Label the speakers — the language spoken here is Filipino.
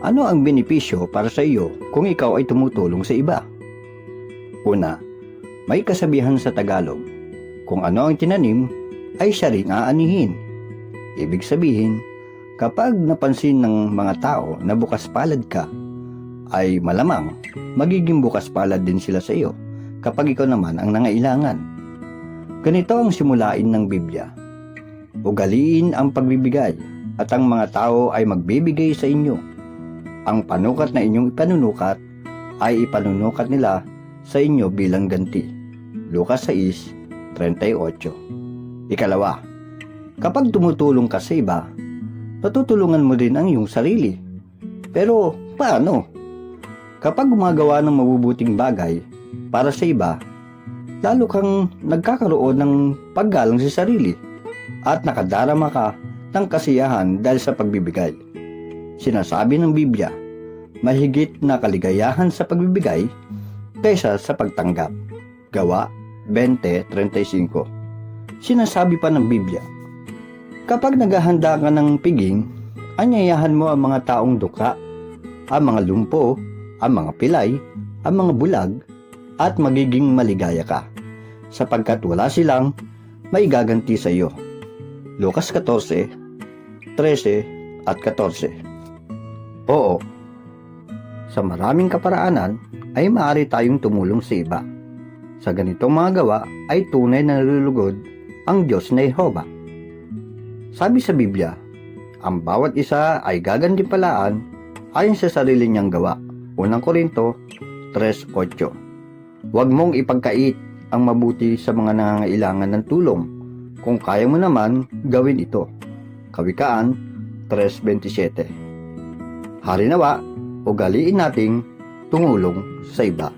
Speaker 1: Ano ang benepisyo para sa iyo kung ikaw ay tumutulong sa iba? Una, may kasabihan sa Tagalog, kung ano ang tinanim ay siya ring aanihin. Ibig sabihin, kapag napansin ng mga tao na bukas palad ka, ay malamang magiging bukas palad din sila sa iyo kapag ikaw naman ang nangailangan. Ganito ang simulain ng Biblia. Ugaliin ang pagbibigay at ang mga tao ay magbibigay sa inyo. Ang panukat na inyong ipanunukat ay ipanunukat nila sa inyo bilang ganti. Lucas 6:38. Ikalawa, kapag tumutulong ka sa iba, natutulungan mo din ang iyong sarili. Pero paano? Kapag gumagawa ng mabubuting bagay para sa iba, lalo kang nagkakaroon ng paggalang sa sarili at nakadarama ka ng kasiyahan dahil sa pagbibigay. Sinasabi ng Biblia, mahigit na kaligayahan sa pagbibigay kaysa sa pagtanggap. Gawa 20.35 Sinasabi pa ng Biblia, kapag naghahanda ka ng piging, anyayahan mo ang mga taong duka, ang mga lumpo, ang mga pilay, ang mga bulag, at magiging maligaya ka, sapagkat wala silang may gaganti sa iyo. Lucas 14, 13 at 14 Oo, sa maraming kaparaanan ay maaari tayong tumulong sa iba. Sa ganitong mga gawa ay tunay na nalulugod ang Diyos na Jehova. Sabi sa Biblia, ang bawat isa ay gagantimpalaan ayon sa sarili niyang gawa. Unang Korinto 3.8 Huwag mong ipagkait ang mabuti sa mga nangangailangan ng tulong. Kung kaya mo naman, gawin ito. Kawikaan 3.27 Hari nawa, ugaliin nating tumulong sa iba.